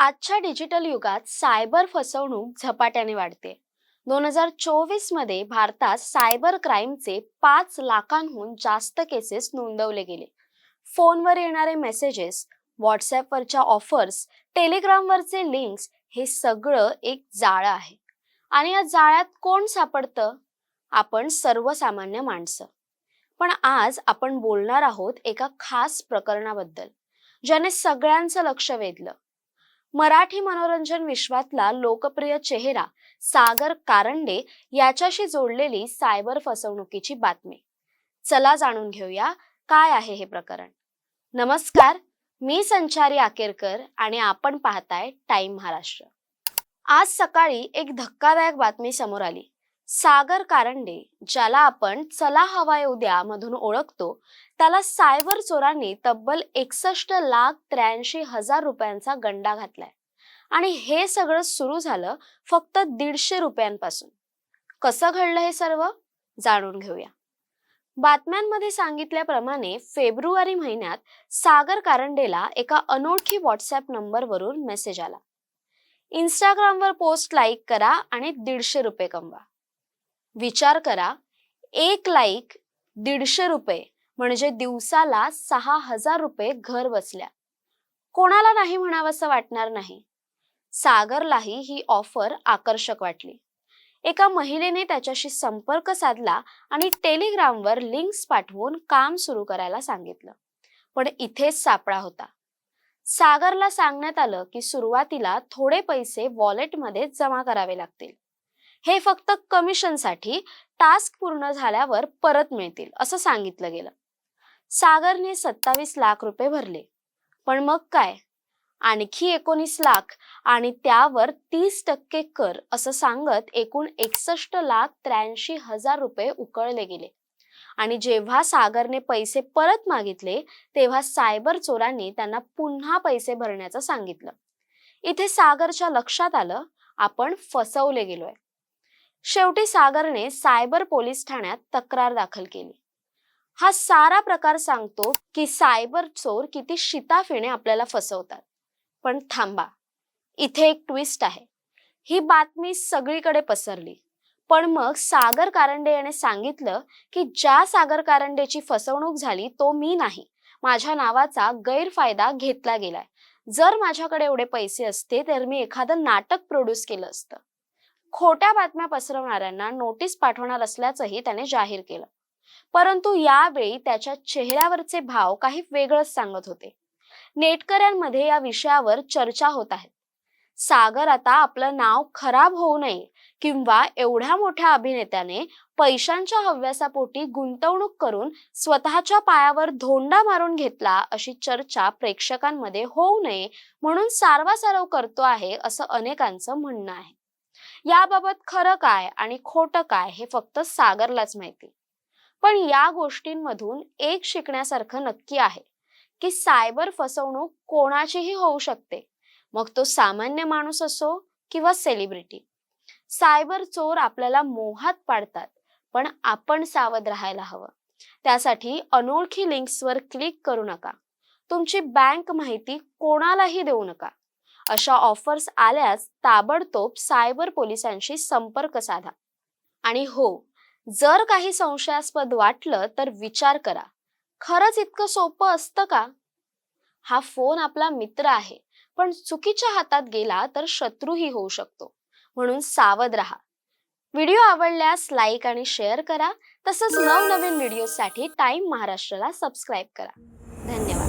आजच्या डिजिटल युगात सायबर फसवणूक झपाट्याने वाढते. दोन हजार चोवीसमध्ये भारतात सायबर क्राईमचे पाच लाखांहून जास्त केसेस नोंदवले गेले. फोनवर येणारे मेसेजेस व्हॉट्सॲपवरच्या ऑफर्स टेलिग्रामवरचे लिंक्स हे सगळं एक जाळं आहे. आणि या जाळ्यात कोण सापडतं? आपण सर्वसामान्य माणसं. पण आज आपण बोलणार आहोत एका खास प्रकरणाबद्दल ज्याने सगळ्यांचं लक्ष वेधलं. मराठी मनोरंजन विश्वातला लोकप्रिय चेहरा सागर कारंडे याच्याशी जोडलेली सायबर फसवणुकीची बातमी. चला जाणून घेऊया काय आहे हे प्रकरण. नमस्कार मी संचारी आकेरकर आणि आपण पाहताय टाइम महाराष्ट्र. आज सकाळी एक धक्कादायक बातमी समोर आली. सागर कारंडे ज्याला आपण चला हवा येऊ द्या मधून ओळखतो त्याला सायबर चोरांनी तब्बल एकसष्ट लाख त्र्याऐंशी हजार रुपयांचा गंडा घातलाय. आणि हे सगळं सुरू झालं फक्त दीडशे रुपयांपासून. कसं घडलं हे सर्व? जाणून घेऊया. बातम्यांमध्ये सांगितल्याप्रमाणे फेब्रुवारी महिन्यात सागर कारंडेला एका अनोळखी व्हॉट्सअप नंबरवरून मेसेज आला. इंस्टाग्रामवर पोस्ट लाईक करा आणि दीडशे रुपये कमवा. विचार करा. एक लाईक दीडशे रुपये म्हणजे दिवसाला सहा हजार रुपये घर बसल्या. कोणाला नाही म्हणावंसं वाटणार नाही. सागरलाही ही ऑफर आकर्षक वाटली. एका महिलेने त्याच्याशी संपर्क साधला आणि टेलिग्रामवर लिंक्स पाठवून काम सुरू करायला सांगितलं. पण इथेच सापळा होता. सागरला सांगण्यात आलं की सुरुवातीला थोडे पैसे वॉलेटमध्ये जमा करावे लागतील. हे फक्त कमिशनसाठी टास्क पूर्ण झाल्यावर परत मिळतील असं सांगितलं गेलं. सागरने सत्तावीस लाख रुपये भरले. पण मग काय? आणखी एकोणीस लाख आणि त्यावर तीस टक्के कर असं सांगत एकूण एकसष्ट लाख त्र्याऐंशी हजार रुपये उकळले गेले. आणि जेव्हा सागरने पैसे परत मागितले तेव्हा सायबर चोरांनी त्यांना पुन्हा पैसे भरण्याचं सांगितलं. इथे सागरच्या लक्षात आलं आपण फसवले गेलोय. शेवटी सागरने सायबर पोलीस ठाण्यात तक्रार दाखल केली. हा सारा प्रकार सांगतो की सायबर चोर किती शिताफीने आपल्याला फसवतात. पण थांबा इथे एक ट्विस्ट आहे. ही बातमी सगळीकडे पसरली. पण मग सागर कारंडे याने सांगितलं की ज्या सागर कारंडेची फसवणूक झाली तो मी नाही. माझ्या नावाचा गैरफायदा घेतला गेलाय. जर माझ्याकडे एवढे पैसे असते तर मी एखादं नाटक प्रोड्यूस केलं असतं. खोट्या बातम्या पसरवणाऱ्यांना नोटीस पाठवणार असल्याचंही त्याने जाहीर केलं. परंतु यावेळी त्याच्या चेहऱ्यावरचे भाव काही वेगळंच सांगत होते. नेटकऱ्यांमध्ये या विषयावर चर्चा होत आहेत सागर आता आपलं नाव खराब होऊ नये किंवा एवढ्या मोठ्या अभिनेत्याने पैशांच्या हव्यासापोटी गुंतवणूक करून स्वतःच्या पायावर धोंडा मारून घेतला अशी चर्चा प्रेक्षकांमध्ये होऊ नये म्हणून सारवासारव करतो आहे असं अनेकांचं म्हणणं आहे. याबाबत खरं काय आणि खोटं काय हे फक्त सागरलाच माहिती. पण या गोष्टींमधून एक शिकण्यासारखं नक्की आहे की सायबर फसवणूक कोणाचीही होऊ शकते. मग तो सामान्य माणूस असो किंवा सेलिब्रिटी सायबर चोर आपल्याला मोहात पाडतात पण आपण सावध राहायला हवं. त्यासाठी अनोळखी लिंक्सवर क्लिक करू नका. तुमची बँक माहिती कोणालाही देऊ नका. अशा ऑफर्स आल्यास ताबडतोब सायबर पोलिसांशी संपर्क साधा. आणि हो जर काही संशयास्पद वाटलं तर विचार करा. खरंच इतकं सोपं असतं का? हा फोन आपला मित्र आहे पण चुकीच्या हातात गेला तर शत्रूही होऊ शकतो. म्हणून सावध राहा. व्हिडिओ आवडल्यास लाईक आणि शेअर करा. तसंच नवनवीन व्हिडिओसाठी टाइम महाराष्ट्राला सबस्क्राईब करा. धन्यवाद.